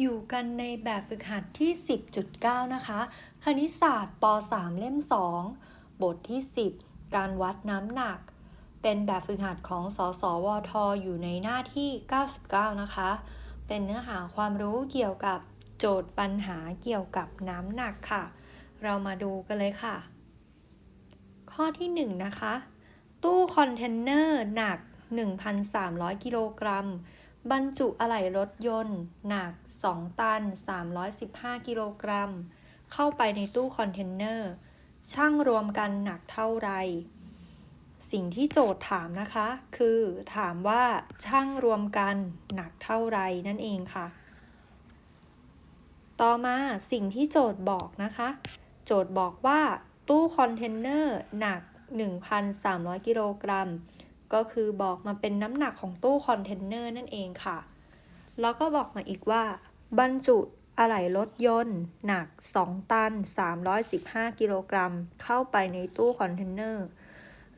อยู่กันในแบบฝึกหัดที่ 10.9 นะคะ คณิตศาสตร์ป .3 เล่ม 2 บทที่ 10 การวัดน้ำหนัก เป็นแบบฝึกหัดของสสวทอยู่ในหน้าที่ 99 นะคะ เป็นเนื้อหาความรู้เกี่ยวกับโจทย์ปัญหาเกี่ยวกับน้ำหนักค่ะ เรามาดูกันเลยค่ะ ข้อที่ 1 นะคะ ตู้คอนเทนเนอร์หนัก 1,300 กิโลกรัม บรรจุอะไหล่รถยนต์หนัก 2 ตัน 315 กิโลกรัม เข้าไปในตู้คอนเทนเนอร์ ช่างรวมกันหนักเท่าไร สิ่งที่โจทย์ถามนะคะ คือถามว่าช่างรวมกันหนักเท่าไรนั่นเองค่ะ ต่อมาสิ่งที่โจทย์บอกนะคะ โจทย์บอกว่าตู้คอนเทนเนอร์หนัก 1,300 กิโลกรัม ก็คือบอกมาเป็นน้ำหนักของตู้คอนเทนเนอร์นั่นเองค่ะ แล้วก็บอกมาอีกว่า บรรจุอะไหล่รถยนต์ หนัก 2 ตัน 315 กิโลกรัม เข้าไปในตู้คอนเทนเนอร์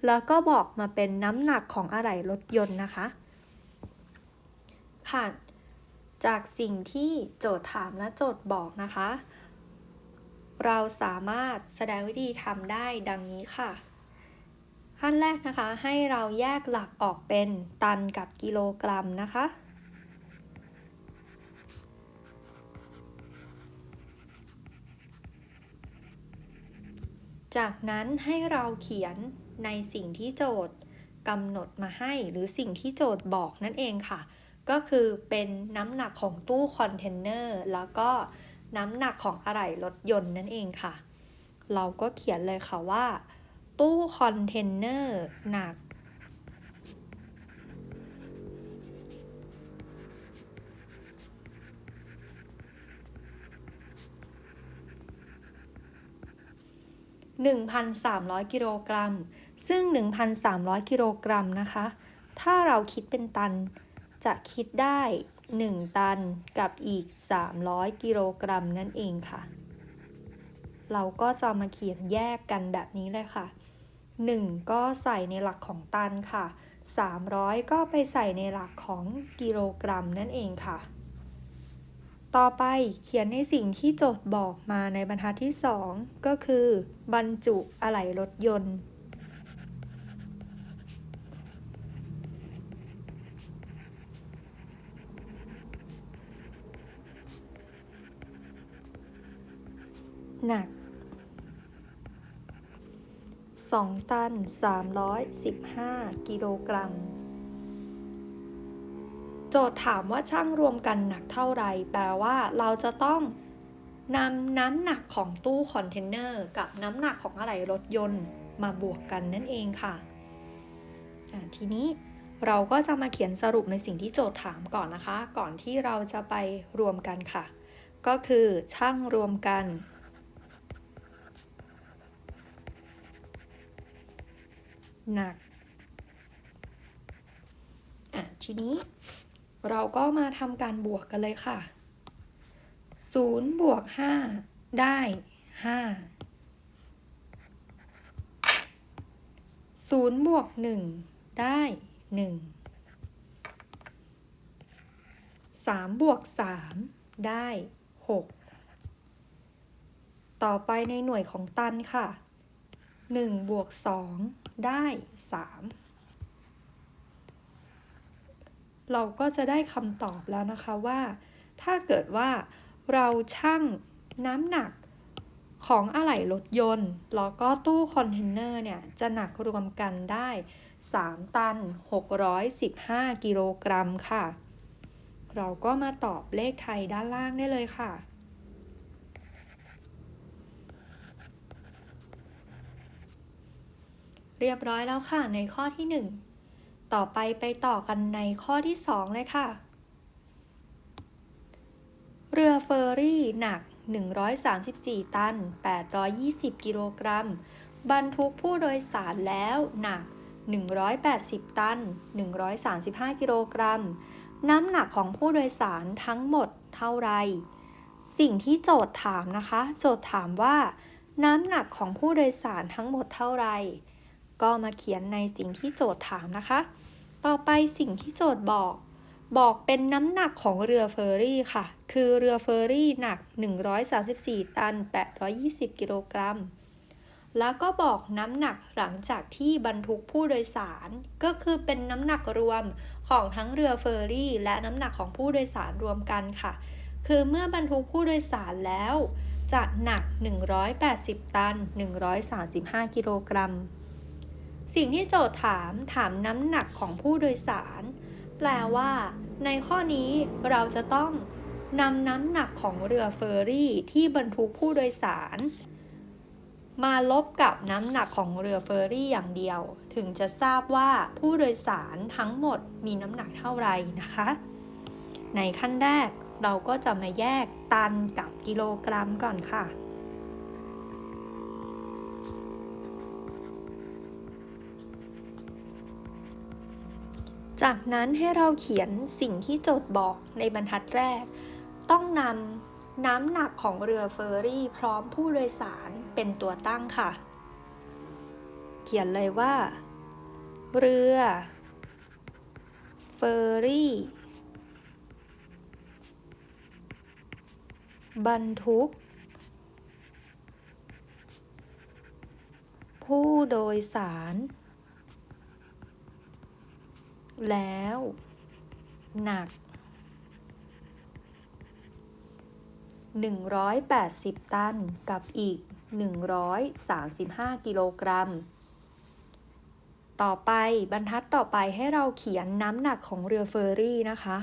แล้วก็บอกมาเป็นน้ำหนักของอะไหล่รถยนต์นะคะ ค่ะ จากสิ่งที่โจทย์ถามและโจทย์บอกนะคะ เราสามารถแสดงวิธีทำได้ดังนี้ค่ะ ขั้นแรกนะคะ ให้เราแยกหลักออกเป็นตันกับกิโลกรัมนะคะ จากนั้นให้เราเขียนในสิ่งที่โจทย์กำหนดมาให้หรือสิ่งที่โจทย์บอกนั่นเองค่ะ ก็คือเป็นน้ำหนักของตู้คอนเทนเนอร์แล้วก็น้ำหนักของอะไหล่รถยนต์นั่นเองค่ะ เราก็เขียนเลยค่ะว่า ตู้คอนเทนเนอร์หนัก 1,300 กิโลกรัม ซึ่ง 1,300 กิโลกรัมนะคะ ถ้าเราคิดเป็นตัน จะคิดได้ 1 ตันกับอีก 300 กิโลกรัมนั่นเองค่ะ เราก็จะมาเขียนแยกกันแบบนี้เลยค่ะ 1 ก็ใส่ในหลักของตันค่ะ 300 ก็ไปใส่ในหลักของกิโลกรัมนั่นเองค่ะ ต่อไปเขียนในสิ่งที่โจทย์บอกมาในบรรทัดที่ 2 ก็คือ บรรจุอะไหล่รถยนต์ หนัก 2 ตัน 315 กิโลกรัม ทย์ถามว่าช่างรวมกันหนักเท่าไหร่แปลว่าเราจะต้องนำน้ำหนักของตู้คอนเทนเนอร์กับน้ำหนักของอะไหล่รถยนต์มาบวกกันนั่นเองค่ะอะ ทีนี้เราก็จะมาเขียนสรุปในสิ่งที่โจทย์ถามก่อนนะคะ ก่อนที่เราจะไปรวมกันค่ะ ก็คือช่างรวมกัน หนัก อะ ทีนี้ เราก็มาทำการบวกกันเลยค่ะ 0 บวก 5 ได้ 5 0 บวก 1 ได้ 1 3 บวก 3 ได้ 6 ต่อไปในหน่วยของตันค่ะ 1 บวก 2 ได้ 3 เราก็จะได้คำตอบแล้วนะคะว่า ถ้าเกิดว่าเราชั่งน้ำหนักของอะไหล่รถยนต์ แล้วก็ตู้คอนเทนเนอร์เนี่ย จะหนักรวมกันได้ 3 ตัน 615 กิโลกรัมค่ะ เราก็มาตอบเลขไทยด้านล่างได้เลยค่ะเรียบร้อยแล้วค่ะในข้อที่ 1 ต่อไปไปต่อกันในข้อที่ 2 เลยค่ะ เรือเฟอร์รี่หนัก 134 ตัน 820 กิโลกรัม บรรทุกผู้โดยสารแล้วหนัก 180 ตัน 135 กิโลกรัม น้ำหนักของผู้โดยสารทั้งหมดเท่าไร สิ่งที่โจทย์ถามนะคะ โจทย์ถามว่า น้ำหนักของผู้โดยสารทั้งหมดเท่าไรก็มาเขียนในสิ่งที่โจทย์ถามนะคะ ต่อไปสิ่งที่โจทย์บอก บอกเป็นน้ำหนักของเรือเฟอร์รี่ค่ะ คือเรือเฟอร์รี่หนัก 134 ตัน 820 กิโลกรัม แล้วก็บอกน้ำหนักหลังจากที่บรรทุกผู้โดยสาร ก็คือเป็นน้ำหนักรวมของทั้งเรือเฟอร์รี่ และน้ำหนักของผู้โดยสารรวมกันค่ะ คือเมื่อบรรทุกผู้โดยสารแล้ว จะหนัก 180 ตัน 135 กิโลกรัม สิ่งที่โจทย์ถามถามน้ำหนักของผู้โดยสาร แปลว่า ในข้อนี้เราจะต้องนำน้ำหนักของเรือเฟอร์รี่ที่บรรทุกผู้โดยสาร มาลบกับน้ำหนักของเรือเฟอร์รี่อย่างเดียว ถึงจะทราบว่าผู้โดยสารทั้งหมดมีน้ำหนักเท่าไหร่นะคะ ในขั้นแรกเราก็จะมาแยกตันกับกิโลกรัมก่อนค่ะ จากนั้นให้เราเขียนสิ่งที่โจทย์บอกในบรรทัดแรก ต้องนำน้ำหนักของเรือเฟอร์รี่ พร้อมผู้โดยสารเป็นตัวตั้งค่ะ เขียนเลยว่า เรือ เฟอร์รี่ บรรทุก ผู้โดยสาร แล้ว หนัก 180 ตันกับอีก 135 กิโลกรัม ต่อไปบรรทัดต่อไปให้เราเขียนน้ำหนักของเรือเฟอร์รี่นะคะ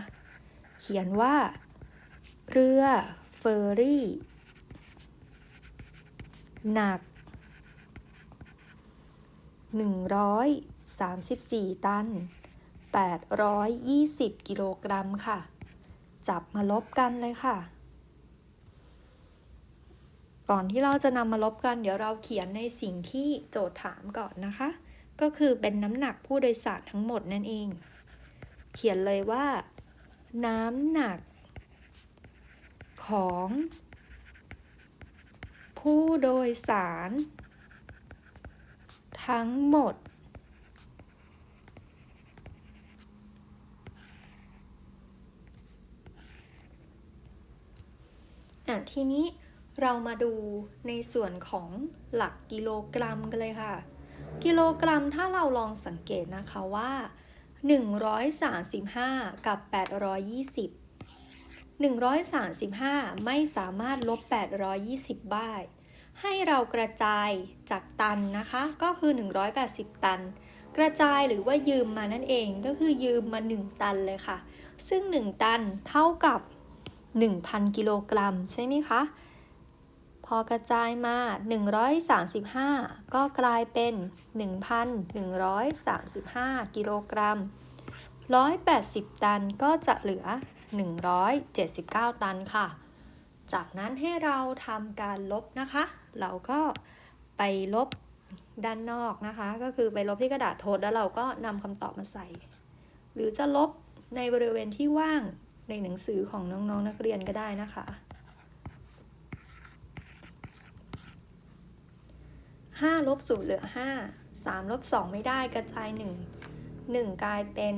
เขียนว่า เรือเฟอร์รี่ หนัก 134 ตัน 820 กิโลกรัมค่ะ จับมาลบกันเลยค่ะ ก่อนที่เราจะนำมาลบกัน เดี๋ยวเราเขียนในสิ่งที่โจทย์ถามก่อนนะคะ ก็คือเป็นน้ำหนักผู้โดยสารทั้งหมดนั่นเอง เขียนเลยว่า น้ำหนัก ของ ผู้โดยสาร ทั้งหมด ทีนี้เรามาดูในส่วนของหลักกิโลกรัมกันเลยค่ะ กิโลกรัมถ้าเราลองสังเกตนะคะว่า 135 กับ 820 135 ไม่สามารถลบ 820 ได้ ให้เรากระจายจากตันนะคะ ก็คือ 180 ตัน กระจายหรือว่ายืมมานั่นเองก็คือยืมมา 1 ตันเลยค่ะ ซึ่ง 1 ตันเท่ากับ 1,000 กิโลกรัมใช่ไหมคะ พอกระจายมา 135 ก็กลายเป็น 1,135 กิโลกรัม 180 ตันก็จะเหลือ 179 ตันค่ะ จากนั้นให้เราทำการลบนะคะ เราก็ไปลบด้านนอกนะคะ ก็คือไปลบที่กระดาษโทษแล้วเราก็นำคำตอบมาใส่ หรือจะลบในบริเวณที่ว่าง ในหนังสือของน้องๆนนักเรียนก็ได้นะคะห้าลบศูนย์เหลือห้าสามลบสองไม่ได้กระจายหนึ่งหนึ่งกลายเป็น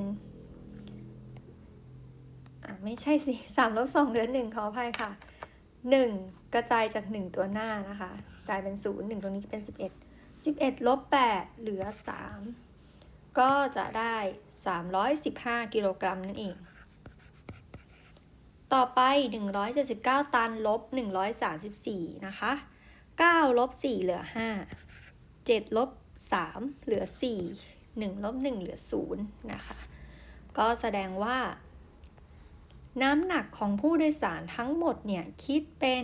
อะไม่ใช่สิสามลบสองเหลือหนึ่งขออภัยค่ะหนึ่งกระจายจากหนึ่งตัวหน้านะคะ กลายเป็นศูนย์หนึ่งตรงนี้เป็นสิบเอ็ดสิบเอ็ดลบแปดเหลือสามก็จะได้สามร้อยสิบห้ากิโลกรัมนั่นเอง ต่อไป 179 ตันลบ134 นะคะ 9 ลบ 4 เหลือ 5 7 ลบ 3 เหลือ 4 1 ลบ 1 เหลือ 0 นะคะ ก็แสดงว่า น้ำหนักของผู้โดยสารทั้งหมดเนี่ย คิดเป็น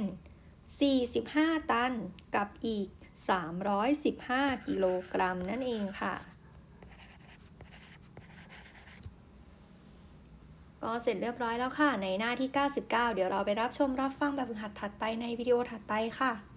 45 ตันกับอีก 315 กิโลกรัมนั่นเองค่ะ ก็เสร็จเรียบร้อยแล้วค่ะ ในหน้าที่ 99 เดี๋ยวเราไปรับชมรับฟังแบบฝึกหัดถัดไปในวิดีโอถัดไปค่ะ